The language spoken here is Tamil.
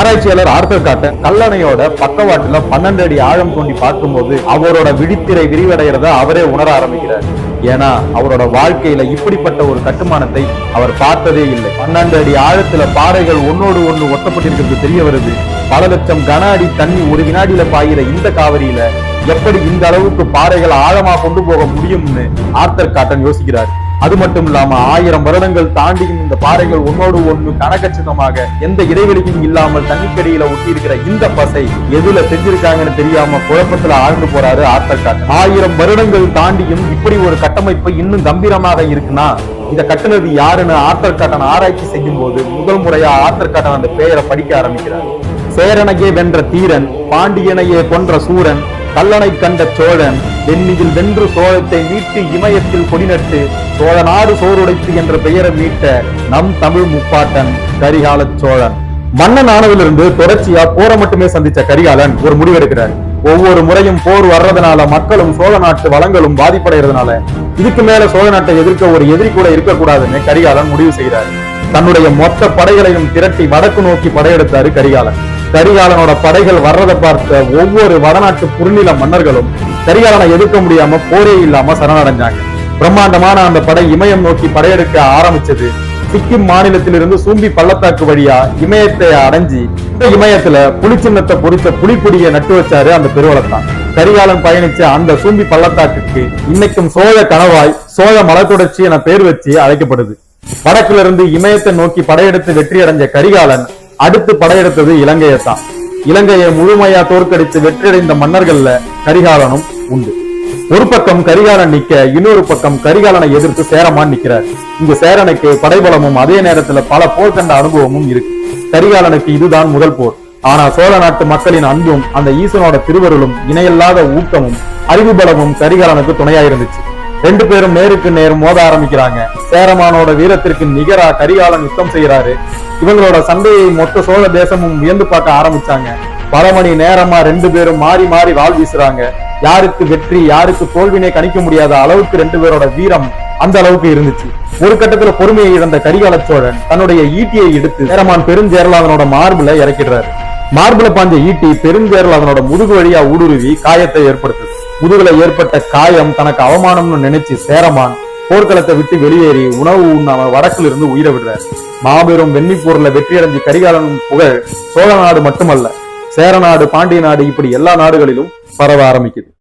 ஆராய்ச்சியாளர் ஆர்த்தர் காட்டன் கல்லணையோட பக்கவாட்டுல பன்னெண்டு அடி ஆழம் தோண்டி பார்க்கும்போது அவரோட விழித்திரை விரிவடைகிறத அவரே உணர ஆரம்பிக்கிறார். ஏன்னா அவரோட வாழ்க்கையில இப்படிப்பட்ட ஒரு கட்டுமானத்தை அவர் பார்த்ததே இல்லை. பன்னெண்டு அடி ஆழத்துல பாறைகள் ஒன்னோடு ஒன்று ஒட்டப்பட்டிருக்கிறது தெரிய வருது. பல லட்சம் கன அடி தண்ணி ஒரு வினாடியில பாயிற இந்த காவிரியில எப்படி இந்த அளவுக்கு பாறைகள் ஆழமா கொண்டு போக முடியும்னு ஆர்த்தர் காட்டன் யோசிக்கிறார். அது மட்டும் இல்லாம ஆயிரம் வருடங்கள் தாண்டியும் இந்த பாறைகள் ஒன்னோடு ஒண்ணு கனகச்சிதமாக எந்த இடைவெளியும் இல்லாமல் தண்ணிக்கடியில ஒட்டி இருக்கிற இந்த பசை எதுல செஞ்சிருக்காங்கன்னு தெரியாம குழப்பத்துல ஆழ்ந்து போறாரு ஆர்த்தர் ஆயிரம் வருடங்கள் தாண்டியும் இப்படி ஒரு கட்டமைப்பு இன்னும் கம்பீரமாக இருக்குன்னா இதை கட்டுனது யாருன்னு ஆர்த்தர் காட்டன் ஆராய்ச்சி செய்யும் போது முதல் முறையா ஆர்த்தர் காட்டன் அந்த பெயரை படிக்க ஆரம்பிக்கிறார். சேரனையே வென்ற தீரன் பாண்டியனையே கொன்ற சூரன் கல்லணை கண்ட சோழன் வெண்ணியில் வென்று சோழத்தை மீட்டு இமயத்தில் கொடிநட்டு சோழ நாடு சோறுடைத்து என்ற பெயரை மீட்ட நம் தமிழ் முப்பாட்டன் கரிகால சோழன். மன்னன் ஆனதிலிருந்து தொடர்ச்சியா போரை மட்டுமே சந்திச்ச கரிகாலன் ஒரு முடிவெடுக்கிறார். ஒவ்வொரு முறையும் போர் வர்றதுனால மக்களும் சோழ நாட்டு வளங்களும் பாதிப்படைகிறதுனால இதுக்கு மேல சோழ நாட்டை எதிர்க்க ஒரு எதிரி கூட இருக்கக்கூடாதுன்னு கரிகாலன் முடிவு செய்கிறார். தன்னுடைய மொத்த படைகளையும் திரட்டி வடக்கு நோக்கி படையெடுத்தாரு கரிகாலன். கரிகாலனோட படைகள் வர்றதை பார்த்த ஒவ்வொரு வடநாட்டு குறுநில மன்னர்களும் கரிகாலனை எதிர்க்க முடியாம போரே இல்லாம சரணடைஞ்சாங்க. பிரம்மாண்டமான அந்த படை இமயம் நோக்கி படையெடுக்க ஆரம்பிச்சது சிக்கிம் மாநிலத்திலிருந்து சூம்பி பள்ளத்தாக்கு வழியா இமயத்தை அடைஞ்சி இந்த இமயத்துல புலிச்சின்னத்தை பொறித்த புலிப்பொடியை நட்டு வச்சாரு அந்த பெருவளத்தான். கரிகாலன் பயணிச்ச அந்த சூம்பி பள்ளத்தாக்குக்கு இன்னைக்கும் சோழ கணவாய் சோழ மலைத்தொடர்ச்சி என பேர் வச்சு அழைக்கப்படுது. வடக்குல இருந்து இமயத்தை நோக்கி படையெடுத்து வெற்றி அடைஞ்ச கரிகாலன் அடுத்து படையெடுத்தது இலங்கையை தான். இலங்கையை முழுமையா தோற்கடித்து வெற்றியடைந்த மன்னர்கள்ல கரிகாலனும் உண்டு. ஒரு பக்கம் கரிகாலன் நிக்க இன்னொரு பக்கம் கரிகாலனை எதிர்த்து சேரமான் நிக்கிறார். இங்க சேரனுக்கு படைபலமும் அதே நேரத்துல பல போர் கண்ட அனுபவமும் இருக்கு. கரிகாலனுக்கு இதுதான் முதல் போர். ஆனா சோழ நாட்டு மக்களின் அன்பும் அந்த ஈசனோட திருவருளும் இணையில்லாத ஊக்கமும் அறிவு பலமும் கரிகாலனுக்கு துணையா இருந்துச்சு ரெண்டு பேரும் நேருக்கு நேர் மோத ஆரம்பிக்கிறாங்க. சேரமானோட வீரத்திற்கு நிகரா கரிகாலன் யுத்தம் செய்யறாரு இவங்களோட சண்டையை மொத்த சோழ தேசமும் வியந்து பார்க்க ஆரம்பிச்சாங்க. பல மணி நேரமா ரெண்டு பேரும் மாறி மாறி வாழ் வீசுறாங்க. யாருக்கு வெற்றி யாருக்கு தோல்வினை கணிக்க முடியாத அளவுக்கு ரெண்டு பேரோட வீரம் அந்த அளவுக்கு இருந்துச்சு. ஒரு கட்டத்துல பொறுமையை இழந்த கரிகால சோழன் தன்னுடைய ஈட்டியை எடுத்து சேரமான் பெருஞ்சேரலாதனோட மார்புல இறக்கிடுறாரு. மார்புல பாஞ்ச ஈட்டி பெருஞ்சேரலாதனோட முதுகு வழியா ஊடுருவி காயத்தை ஏற்படுத்துது. முதுகுல ஏற்பட்ட காயம் தனக்கு அவமானம்னு நினைச்சு சேரமான் போர்க்களத்தை விட்டு வெளியேறி உணவு உண்ணாம வடக்குல இருந்து உயிரை விடுறாரு. மாபெரும் வெண்ணிப்போர்ல வெற்றியடைஞ்சு கரிகாலன் புகழ் சோழ நாடு மட்டுமல்ல சேர நாடு பாண்டிய நாடு இப்படி எல்லா நாடுகளிலும் பரவ ஆரம்பிக்குது.